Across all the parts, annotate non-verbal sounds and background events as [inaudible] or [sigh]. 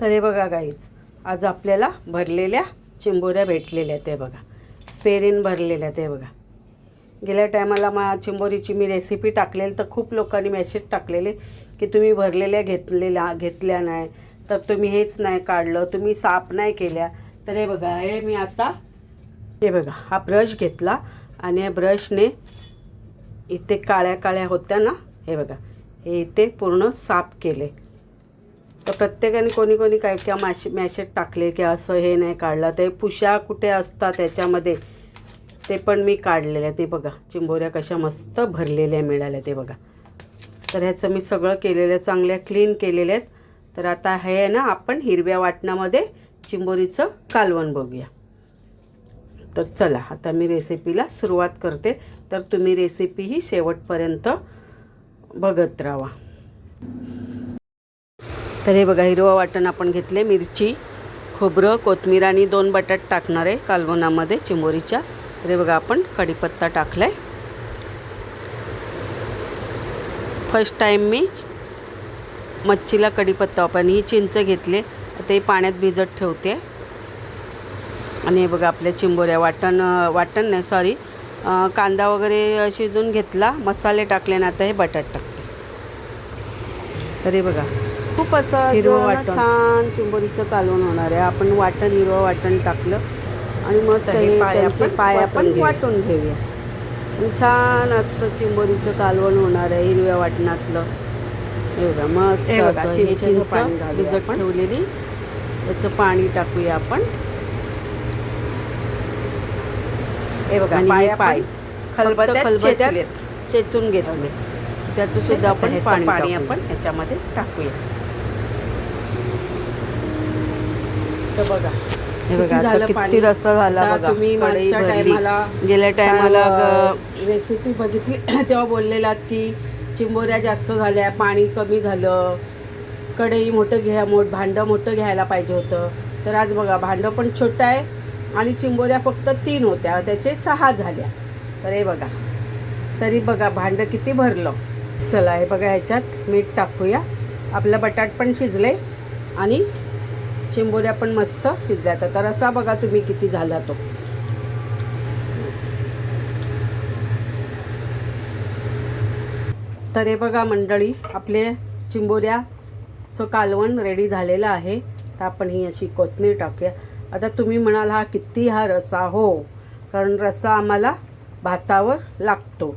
तर हे बघा गाईच आज आपल्याला भरलेल्या चिंबोऱ्या भेटलेल्या आहेत बघा. पेरीन भरलेल्या आहेत बघा. गेल्या टायमाला मा चिंबोरीची मी रेसिपी टाकलेली तर खूप लोकांनी मेसेज टाकलेले की तुम्ही भरलेल्या घेतलेल्या घेतल्या नाही तर तुम्ही हेच नाही काढलं तुम्ही साफ नाही केल्या. तर हे बघा हे मी आता हे बघा हा ब्रश घेतला आणि या ब्रशने इथे काळ्या काळ्या होत्या ना हे बघा हे इथे पूर्ण साफ केले. तर प्रत्येकाने कोणी कोणी काय काय मॅश मॅसेज टाकले की असं हे नाही काढलं. ते पुशा कुठे असतात त्याच्यामध्ये ते पण मी काढलेले आहे ते बघा चिंबोऱ्या कशा मस्त भरलेल्या मिळाल्या ते बघा. तर ह्याचं मी सगळं केलेलं चांगल्या क्लीन केलेल्या आहेत. तर आता हे आहे ना आपण हिरव्या वाटणामध्ये चिंबोरीचं कालवण बघूया. तर चला आता मी रेसिपीला सुरुवात करते. तर तुम्ही रेसिपी ही शेवटपर्यंत बघत राहा. तर हे बघा हिरवं वाटण आपण घेतले मिरची खोबरं कोथमीर आणि दोन बटाट टाकणार आहे कालवणामध्ये चिंबोरीच्या तर हे बघा आपण कढीपत्ता टाकला आहे फर्स्ट टाईम मी मच्छीला कढीपत्ता वापरणे ही चिंच घेतले. ते पाण्यात भिजत ठेवते. आणि हे बघा आपल्या चिंबोऱ्या वाटण वाटण नाही सॉरी कांदा वगैरे शिजून घेतला. मसाले टाकले ना आता हे बटाट टाकते. तर हे बघा. खूप असं हिरवं वाटण. छान चिंबोरीचं कालवण होणार आहे. आपण वाटण हिरवं वाटण टाकलं आणि मस्त हे पाय त्यांचे आपण पाय वाटून आपण घेऊया. वाटून घेऊया. छान आजचं चिंबोरीचं कालवण होणार आहे हिरव्या वाटणातलं. हे बघा मस्त असं भिजत. ठेवलेली. त्याचं पाणी टाकूया आपण. हे बघा आणि पाय चेचून घेतले त्याचं सुद्धा आपण पाणी पाणी आपण ह्याच्यामध्ये टाकूया. बघा. हे बघा किती आता? रस्ता झाला बघा तुम्ही मागच्या. टायमाला गेल्या टायमाला रेसिपी बघितली. [clears throat] तेव्हा बोललेलात की चिंबोऱ्या जास्त झाल्या पाणी कमी झालं. कढई मोठं घ्या मोठ भांडं मोठं घ्यायला पाहिजे होतं. तर आज बघा भांडं पण छोटं आहे आणि चिंबोऱ्या फक्त तीन होत्या. त्याचे सहा झाल्या. तर हे बघा. तरी बघा भांडं किती भरलं. चला हे बघा ह्याच्यात मीठ टाकूया. आपलं बटाट पण शिजले आणि चिंबोऱ्या पण मस्त शिजल्या तर रसा बघा तुम्ही किती झाला तो. तर हे बघा मंडळी आपले चिंबोऱ्याचं कालवण रेडी झालेलं आहे. तर आपण ही अशी कोथमीर टाकूया. आता तुम्ही म्हणाल हा किती हा रसा? हो कारण रसा आम्हाला भातावर लागतो.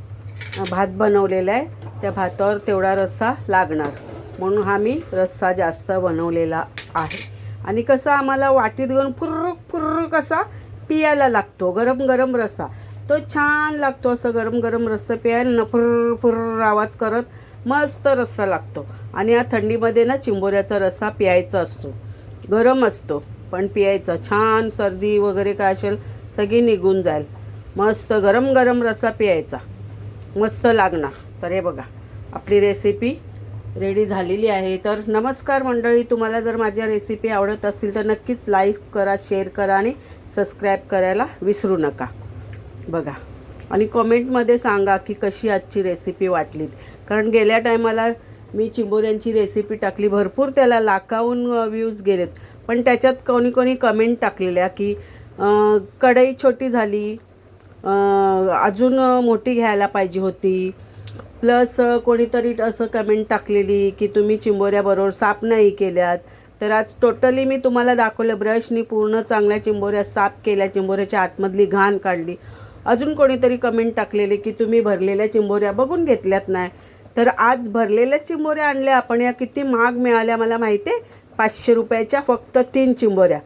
भात बनवलेला आहे. त्या भातावर तेवढा रस्सा लागणार. म्हणून हा मी रस्सा जास्त बनवलेला आहे. आणि कसं आम्हाला वाटीत घेऊन फुर्र फुर्र असा पियाला लागतो गरम गरम रस्सा तो छान लागतो असं गरम गरम रस्सा प्यायला ना फुर्र फुर्र आवाज करत मस्त रस्सा लागतो. आणि या थंडीमध्ये ना चिंबोऱ्याचा रस्सा प्यायचा असतो. गरम असतो पण प्यायचा. छान सर्दी वगैरे काय असेल सगळी निघून जाईल. मस्त गरम गरम रस्सा प्यायचा. मस्त लागणार. तर हे बघा आपली रेसिपी रेडी झालेली आहे. तर नमस्कार मंडळी तुम्हाला जर माझ्या रेसिपी आवडत असतील तर नक्कीच लाईक करा शेअर करा आणि सबस्क्राईब करायला विसरू नका. बघा आणि कमेंटमध्ये सांगा की कशी आजची रेसिपी वाटलीत. कारण गेल्या टायमाला मी चिंबोऱ्यांची रेसिपी टाकली भरपूर त्याला लाखाहून व्ह्यूज गेलेत. पण त्याच्यात कोणी कोणी कमेंट टाकलेल्या की कढई छोटी झाली अजून मोठी घ्यायला पाहिजे होती. प्लस कोणीतरी असं कमेंट टाकलेली की तुम्ही चिंबोऱ्याबरोबर साफ नाही केल्यात. तर आज टोटली मी तुम्हाला दाखवलं ब्रशनी पूर्ण चांगल्या चिंबोऱ्या साफ केल्या चिंबोऱ्याच्या आतमधली घाण काढली. अजून कोणीतरी कमेंट टाकलेले की तुम्ही भरलेल्या चिंबोऱ्या बघून घेतल्यात नाही. तर आज भरलेल्या चिंबोऱ्या आणल्या आपण या किती महाग मिळाल्या मला माहिती आहे पाचशे रुपयाच्या फक्त तीन चिंबोऱ्या.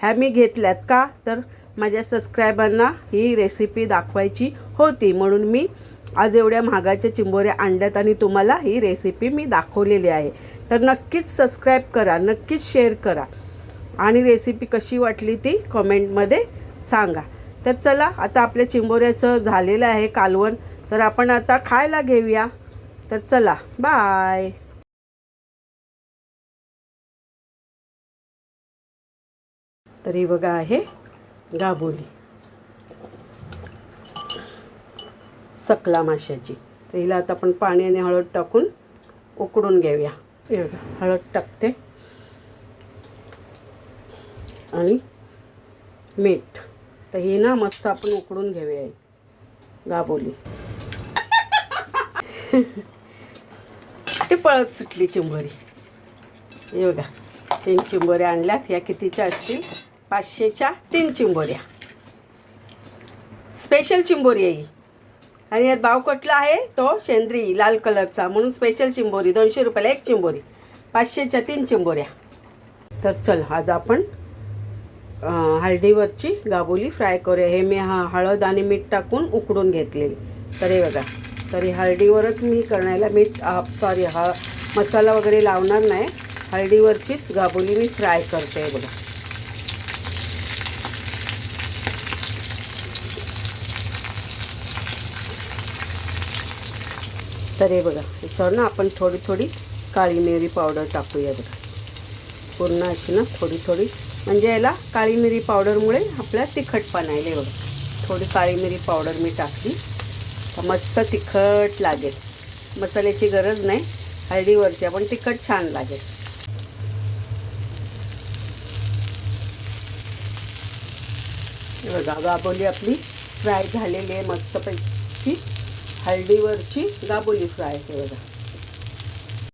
ह्या मी घेतल्यात का? तर माझ्या सबस्क्रायबरना ही रेसिपी दाखवायची होती. म्हणून मी आज एवढ्या महागाच्या चिंबोऱ्या आणल्यात आणि तुम्हाला ही रेसिपी मी दाखवलेली आहे. तर नक्कीच सबस्क्राईब करा नक्कीच शेअर करा. आणि रेसिपी कशी वाटली ती कमेंटमध्ये सांगा. तर चला आता आपल्या चिंबोऱ्याचं झालेलं आहे कालवण. तर आपण आता खायला घेऊया. तर चला बाय तरी बघा आहे गाबोली सकला माशाची. तर हिला आता आपण पाण्याने हळद टाकून उकडून घेऊया. हळद टाकते. आणि मीठ. तर ही ना मस्त आपण उकडून घेऊया. ही गाबोली ती पळत सुटली चिंबोरी. बघा तीन चिंबोऱ्या आणल्यात. या कितीच्या असतील? पाचशेच्या तीन चिंबोऱ्या. स्पेशल चिंबोरी आहे ही. आणि यात भाव कुठला आहे? तो शेंद्री लाल कलरचा. म्हणून स्पेशल चिंबोरी दोनशे रुपयाला एक चिंबोरी. पाचशेच्या तीन चिंबोऱ्या. तर चल आज आपण हळदीवरची गाबोली फ्राय करूया. हे मी हा हळद आणि मीठ टाकून उकडून घेतलेली. तरी बघा तरी हळदीवरच मी करण्याला मीठ सॉरी हा मसाला वगैरे लावणार नाही. हळदीवरचीच गाबोली मी फ्राय करते बघा. तर हे बघा याच्यावर ना आपण थोडी थोडी काळी मिरी पावडर टाकूया बघा. पूर्ण अशी ना थोडी थोडी म्हणजे याला काळी मिरी पावडरमुळे आपल्या तिखटपणा येईल बघा. थोडी काळी मिरी पावडर मी टाकली तर मस्त तिखट लागेल. मसाल्याची गरज नाही हळदीवरची पण तिखट छान लागेल. बघा गाबोली आपली फ्राय झालेली आहे मस्तपैकी. हळदीवरची दाबोली फ्राय हे बघा.